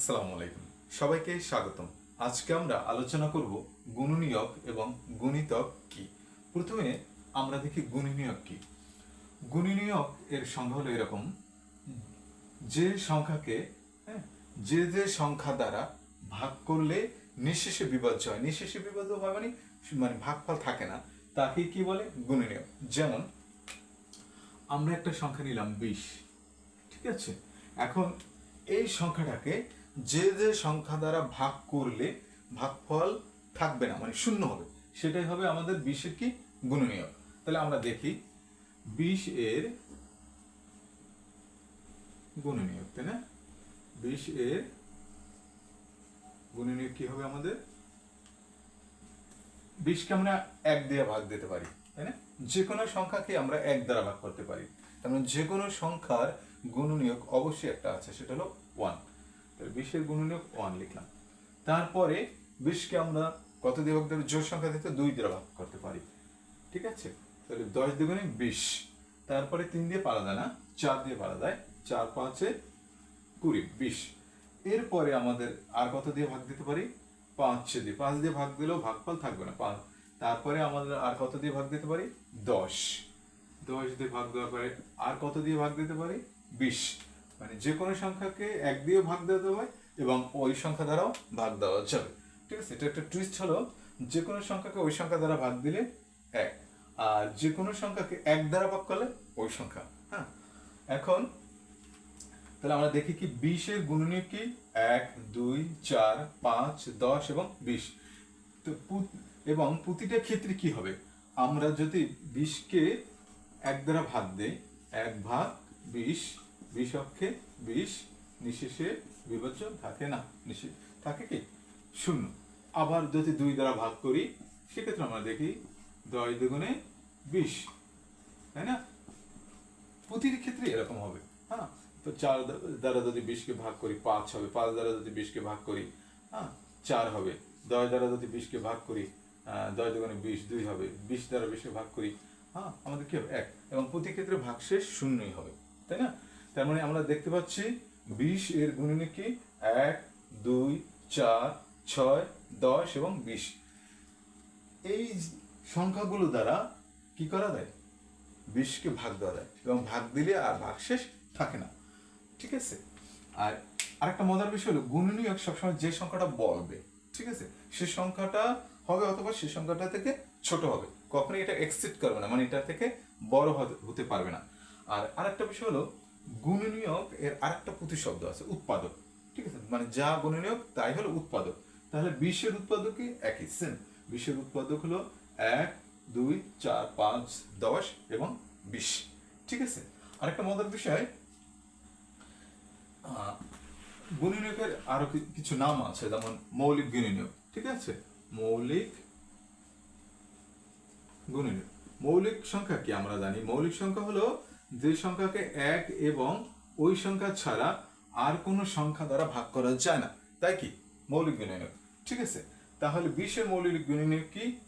আসসালামু আলাইকুম। সবাইকে স্বাগতম। আজকে আমরা আলোচনা করব গুণনীয়ক এবং গুণিতক কি। প্রথমে আমরা দেখি গুণনীয়ক কি। গুণনীয়ক এর সংজ্ঞা হলো এরকম। যে সংখ্যাকে হ্যাঁ, যে যে সংখ্যা দ্বারা ভাগ করলে নিঃশেষে বিভাজ্য হয়। নিঃশেষে বিভাজ্য হয় মানে মানে ভাগফল থাকে না। তাকে কি বলে? গুণনীয়ক। যেমন আমরা একটা সংখ্যা নিলাম বিশ। ঠিক আছে? এখন এই সংখ্যাটাকে যে যে সংখ্যা দ্বারা ভাগ করলে ভাগফল থাকবে না মানে শূন্য হবে, সেটাই হবে আমাদের বিশের কি? গুণনীয়ক। তাহলে আমরা দেখি, বিশ এর গুণনীয়ক, তাই না? বিশ এর গুণনীয়ক কি হবে আমাদের? বিশকে আমরা এক দিয়ে ভাগ দিতে পারি, তাই না? যে কোনো সংখ্যাকে আমরা এক দ্বারা ভাগ করতে পারি। তার মানে যে কোনো সংখ্যার গুণনীয়ক অবশ্যই একটা আছে, সেটা হলো ওয়ান বিশের গুণনীয়ক ওয়ান লিখলাম। তারপরে বিশকে আমরা কত দিয়ে ভাগ দেবো জোর সংখ্যা দিতে দুই দিয়ে ভাগ করতে পারি। ঠিক আছে? তাহলে দশ দুগুণে বিশ। তারপরে তিন দিয়ে পারা যায় না? চার দিয়ে পারা যায়। চার পাঁচে কুড়ি, বিশ। এরপরে আমাদের আর কত দিয়ে ভাগ দিতে পারি? পাঁচ ছে দিয়ে। পাঁচ দিয়ে ভাগ দিলেও ভাগফল থাকবে না। পাঁচ। তারপরে আমাদের আর কত দিয়ে ভাগ দিতে পারি? দশ। দশ দিয়ে ভাগ দেওয়ার পরে আর কত দিয়ে ভাগ দিতে পারি? বিশ। মানে যে কোনো সংখ্যাকে এক দিয়ে ভাগ দেওয়া যাবে এবং ওই সংখ্যা দ্বারাও ভাগ দেওয়া যাবে। ঠিক আছে? এটা একটা টুইস্ট হলো, যে কোনো সংখ্যাকে ওই সংখ্যা দ্বারা ভাগ দিলে এক, আর যে কোনো সংখ্যাকে এক দ্বারা ভাগ করলে ওই সংখ্যা হ্যাঁ? এখন তাহলে আমরা দেখি কি বিশের গুণনীয় কি? এক, দুই, চার, পাঁচ, দশ এবং বিশ। তো এবং প্রতিটা ক্ষেত্রে কি হবে? আমরা যদি বিশকে এক দ্বারা ভাগ দেই, এক ভাগ বিশ বিশ অক্ষে বিশ নিশেষে বিভাজ্য থাকে না। থাকে কি? শূন্য। আবার যদি দুই দ্বারা ভাগ করি, সেক্ষেত্রে আমরা দেখি দশ দুগুণে বিশ তাই না? প্রতিটি ক্ষেত্রে এরকম হবে। হ্যাঁ? তো চার দ্বারা যদি বিশকে ভাগ করি, পাঁচ হবে। পাঁচ দ্বারা যদি বিশকে ভাগ করি হ্যাঁ? চার হবে। দশ দ্বারা যদি বিশকে ভাগ করি দশ দুগুণে বিশ দুই হবে। বিশ দ্বারা বিশকে ভাগ করি হ্যাঁ? আমাদের কি হবে? এক। এবং প্রতি ক্ষেত্রে ভাগশেষ শূন্যই হবে। তাই না? তার মানে আমরা দেখতে পাচ্ছি বিশ এর গুণনী কি? এক, দুই, চার, ছয়, দশ এবং বিশ। এই সংখ্যাগুলো দ্বারা কি করা যায়? বিশকে ভাগ দেওয়া যায়। এবং ভাগ দিলে আর ভাগশেষ থাকে না। ঠিক আছে? আর আরেকটা মজার বিষয় হলো গুণনীয়ক সবসময় যে সংখ্যাটা বলবে, ঠিক আছে? সে সংখ্যাটা হবে অথবা সে সংখ্যাটা থেকে ছোট হবে। কখনোই এটা এক্সিট করবে না মানে এটা থেকে বড় হতে পারবে না। আর আরেকটা বিষয় হলো গুণনীয়ক এর আরেকটা প্রতিশব্দ আছে, উৎপাদক। ঠিক আছে? মানে যা গুণনীয়ক, তাই হলো উৎপাদক। তাহলে বিশের উৎপাদকই একই সেম বিশের উৎপাদক হলো এক, দুই, চার, পাঁচ, দশ এবং বিশ। ঠিক আছে? আরেকটা মজার বিষয় গুণনীয়কের আরও কি- কিছু নাম আছে, যেমন মৌলিক গুণনীয়ক। ঠিক আছে? মৌলিক গুণনীয়ক। মৌলিক সংখ্যা কি আমরা জানি? মৌলিক সংখ্যা হলো যে সংখ্যাকে এক এবং ওই সংখ্যা ছাড়া আর কোনো সংখ্যা দ্বারা ভাগ করা যায় না। তাই কি? মৌলিক গুণনীয়ক ঠিক আছে? তাহলে বিশের মৌলিক গুণনীয়ক কি?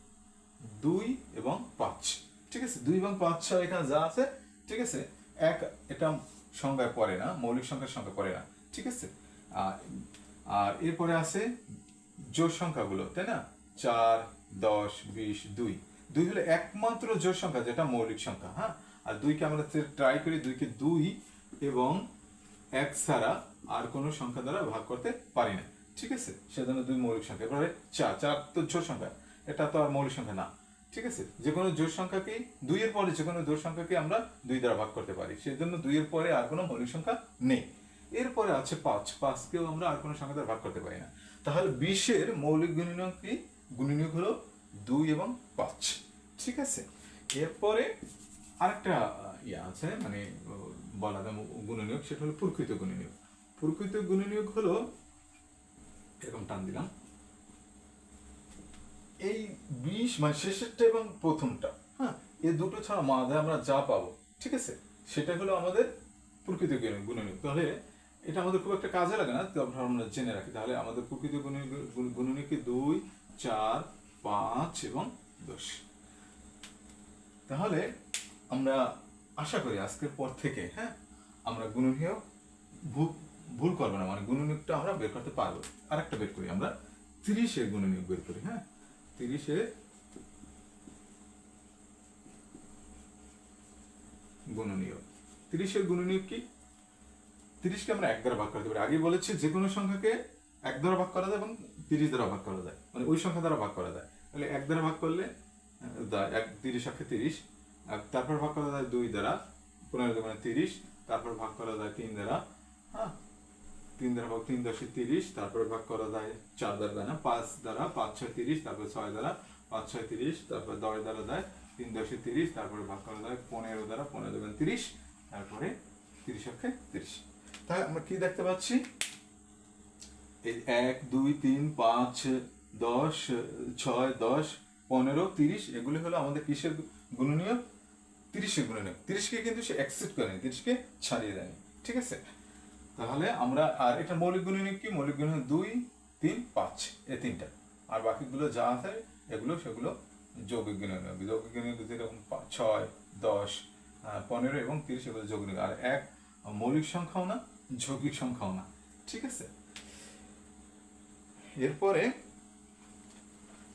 দুই এবং পাঁচ। ঠিক আছে? দুই এবং পাঁচ ছাড়া এখানে যা আছে, ঠিক আছে? এক এটা সংখ্যায় পড়ে না, মৌলিক সংখ্যার সংখ্যা পড়ে না। ঠিক আছে? আর এরপরে আছে জোর সংখ্যাগুলো, তাই না? চার, দশ, বিশ, দুই। দুই হলো একমাত্র জোর সংখ্যা যেটা মৌলিক সংখ্যা হ্যাঁ? আর দুইকে আমরা ট্রাই করি দুইকে দুই এবং এক ছাড়া আর কোনো সংখ্যা দ্বারা ভাগ করতে পারি না। ঠিক আছে? সেজন্য দুই মৌলিক সংখ্যা। এবারে চার চার তো জোর সংখ্যা। এটা তো আর মৌলিক সংখ্যা না। ঠিক আছে? যে কোনো জোর সংখ্যাকেই দুইয়ের পরে যে কোনো জোর সংখ্যাকে আমরা দুই দ্বারা ভাগ করতে পারি। সেজন্য দুইয়ের পরে আর কোনো মৌলিক সংখ্যা নেই। এরপরে আছে পাঁচ। পাঁচকেও আমরা আর কোনো সংখ্যা দ্বারা ভাগ করতে পারি না। তাহলে বিশের মৌলিক গুণনীয়ক কি? গুণনীয়ক হলো দুই এবং পাঁচ। ঠিক আছে? এরপরে আরেকটা ইয়ে আছে মানে বলা যায় গুণনীয়ক, সেটা হলো প্রকৃত গুণনীয়ক। প্রকৃত গুণনীয়ক হলো, এরকম টান দিলাম, এই বিশ মানে শেষেরটা এবং প্রথমটা হ্যাঁ এই দুটো ছাড়া মাঝে আমরা যা পাবো, ঠিক আছে? সেটা হলো আমাদের প্রকৃত গুণ- গুণনীয়ক। তাহলে এটা আমাদের খুব একটা কাজে লাগে না তবে আমরা জেনে রাখি। তাহলে আমাদের প্রকৃত গুণনীয়ক- গুণ- গুণনীয়কে দুই, চার, পাঁচ এবং দশ। তাহলে আমরা আশা করি আজকের পর থেকে হ্যাঁ আমরা গুণনীয় ভূ ভুল করব না মানে গুণনীয়কটা আমরা বের করতে পারব। আরেকটা বের করি আমরা, তিরিশের গুণনীয়ক বের করি হ্যাঁ তিরিশের গুণনীয়ক। তিরিশের গুণনীয়ক কি? তিরিশকে আমরা এক দ্বারা ভাগ করতে পারি আগে বলেছি, যে কোনো সংখ্যাকে এক দ্বারা ভাগ করা যায় এবং তিরিশ দ্বারা ভাগ করা যায়। মানে ওই সংখ্যা দ্বারা ভাগ করা যায়। তাহলে এক দ্বারা ভাগ করলে এক, তিরিশ একে তিরিশ। আর তারপর ভাগ করা যায় দুই দ্বারা, পনেরো মানে তিরিশ, তারপর ভাগ করা যায় তিন দ্বারা হ্যাঁ? তিন দ্বারা ভাগ তিন দশে তিরিশ, তারপরে ভাগ করা যায় চার দ্বারা দেয় না, পাঁচ দ্বারা, পাঁচ ছয় তিরিশ, তারপরে ছয় দ্বারা, পাঁচ ছয় তিরিশ, তারপরে দশ দ্বারা দেয়, তিন দশে তিরিশ, তারপরে ভাগ করা যায় পনেরো দ্বারা, পনেরো দেবেন তিরিশ, তারপরে তিরিশ অক্ষে তিরিশ। তাহলে আমরা কি দেখতে পাচ্ছি? এই এক, দুই, তিন, পাঁচ, দশ, ছয়, দশ, পনেরো, তিরিশ, এগুলি হলো আমাদের কিসের গুণনীয় তিরিশের গুণনীয় তিরিশকে কিন্তু সে অ্যাকসেপ্ট করেনি তিরিশকে ছাড়িয়ে দেয়নি ঠিক আছে? তাহলে আমরা, আর এটা মৌলিক গুণনীয় কি? মৌলিক গুণনীয় দুই, তিন, পাঁচ, এই তিনটা। আর বাকিগুলো যা আছে, এগুলো, সেগুলো যৌগিক গুণনীয় যৌগিক গুণনীয় যেরকম ছয়, দশ পনেরো এবং তিরিশ এগুলো যৌগিক আর এক, মৌলিক সংখ্যাও না, যৌগিক সংখ্যাও না, ঠিক আছে? এরপরে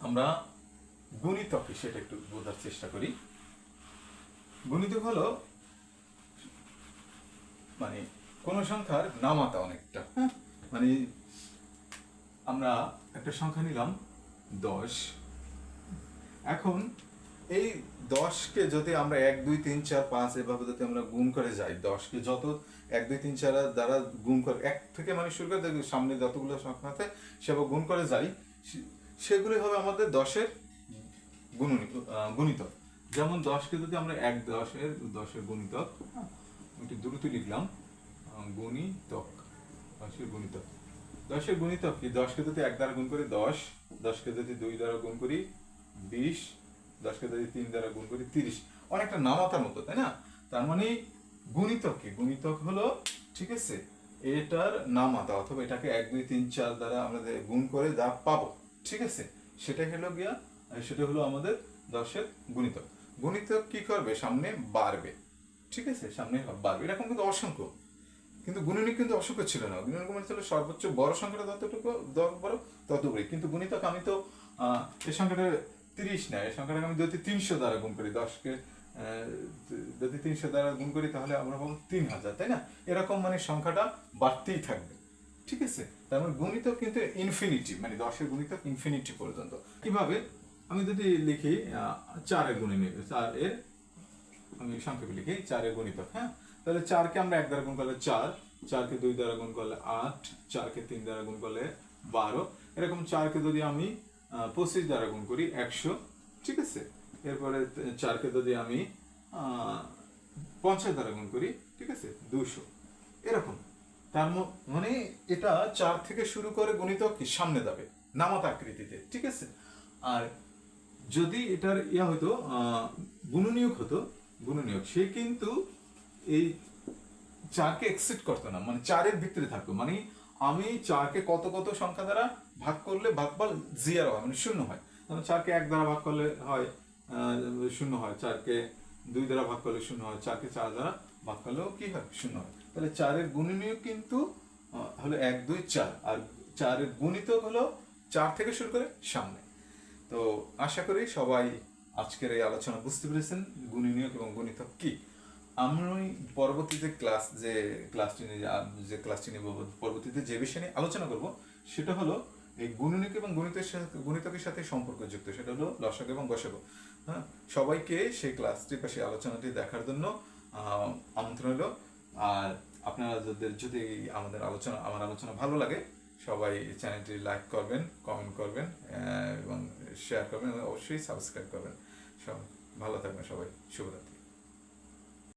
আমরা গুণিতক সেটা একটু বোঝার চেষ্টা করি। গুণিতক হলো মানে কোন সংখ্যার নামাতা অনেকটা? মানে আমরা একটা সংখ্যা নিলাম দশ। এখন এই দশকে যদি আমরা এক দুই তিন চার পাঁচ এভাবে যদি আমরা গুণ করে যাই দশকে যত এক দুই তিন চার দ্বারা গুণ করে এক থেকে মানে শুরু করে সামনে যতগুলো সংখ্যা আছে সেভাবে গুণ করে যাই সেগুলি হবে আমাদের দশের গুণনী আহ, গুণিতক। যেমন দশকে যদি আমরা এক দশের দশের গুণিতক, একটু দ্রুত লিখলাম গুণিতক, দশের গুণিতক। দশের গুণিতক কি? দশকে যদি এক দ্বারা গুণ করি দশ দশকে যদি দুই দ্বারা গুণ করি বিশ দশকে যদি তিন দ্বারা গুণ করি তিরিশ। অনেকটা নামাতার মতো, তাই না? তার মানে গুণিতক কি? গুণিতক হলো, ঠিক আছে, এটার নামাতা, অথবা এটাকে এক, দুই, তিন, চার দ্বারা আমাদের গুণ করে যা পাবো, ঠিক আছে সেটা হলো গিয়া, সেটা হলো আমাদের দশের গুণিতক। গুণিতক কি করবে? সামনে বাড়বে। ঠিক আছে? সামনে বাড়বে। এরকম কিন্তু অসংখ্য। কিন্তু গুণনী কিন্তু অসংখ্য ছিল না। গুণনী মানে ছিল সর্বোচ্চ বড় সংখ্যাটা যতটুকু যত বড় তত বড় কিন্তু গুণিতক আমি তো এই সংখ্যাটা তিরিশ না, এই সংখ্যাটাকে আমি যদি তিনশো দ্বারা গুণ করি, দশকে যদি তিনশো দ্বারা গুণ করি, তাহলে আমরা পাবো তিন হাজার, তাই না? এরকম মানে সংখ্যাটা বাড়তেই থাকবে। ঠিক আছে? তার মানে গুণিতক কিন্তু ইনফিনিটি মানে দশের গুণিতক ইনফিনিটি পর্যন্ত। কীভাবে? আমি যদি লিখি চারের গুণিতক চার এর, আমি সংক্ষেপে লিখি, চারের গণিতক হ্যাঁ? তাহলে চারকে আমরা এক দ্বারা গুণ করলে চার, চারকে দুই দ্বারা গুণ করলে আট, চারকে তিন দ্বারা গুণ করলে বারো। এরকম চারকে যদি আমি পঁচিশ দ্বারা গুণ করি, একশো, ঠিক আছে? এরপরে চারকে যদি আমি পঞ্চাশ দ্বারা গুণ করি, ঠিক আছে? দুশো। এরকম। তার মানে এটা চার থেকে শুরু করে গণিতক কি সামনে যাবে নামাত আকৃতিতে, ঠিক আছে? আর যদি এটার ইয়া হতো গুণনীয়ক হতো, গুণনীয়ক, সে কিন্তু এই চারকে এক্সিট করতো না মানে চারের ভিতরে থাকতো। মানে আমি চারকে কত কত সংখ্যা দ্বারা ভাগ করলে ভাগফল জিয়ার হয় মানে শূন্য হয়। যেমন চারকে এক দ্বারা ভাগ করলে হয় শূন্য হয়। চারকে দুই দ্বারা ভাগ করলে শূন্য হয়, চারকে চার দ্বারা ভাগ করলেও কি হয়? শূন্য হয়। তাহলে চারের গুণনীয়ক কিন্তু হলো এক, দুই, চার। আর চারের গুণিতক হলো চার থেকে শুরু করে সামনে। তো আশা করি সবাই আজকের এই আলোচনা বুঝতে পেরেছেন গুণনীয়ক এবং গণিতক কি? আমি পরবর্তীতে ক্লাস যে ক্লাসটি নিয়ে, যে- ক্লাসটি নিয়ে পরবর্তীতে যে বিষয় নিয়ে আলোচনা করব, সেটা হলো এই গুণনীয়ক এবং গণিতের সাথে, গণিতকের সাথে সম্পর্কযুক্ত, সেটা হলো লসক এবং গসক হ্যাঁ সবাইকে সেই ক্লাসটি বা সেই আলোচনাটি দেখার জন্য আমন্ত্রণ হলো আর আপনারা যদি যদি আমাদের আলোচনা, আমার আলোচনা ভালো লাগে, সবাই চ্যানেলটি লাইক করবেন, কমেন্ট করবেন এবং শেয়ার করবেন অবশ্যই সাবস্ক্রাইব করবেন। সব ভালো থাকবেন সবাই। শুভরাত্রি।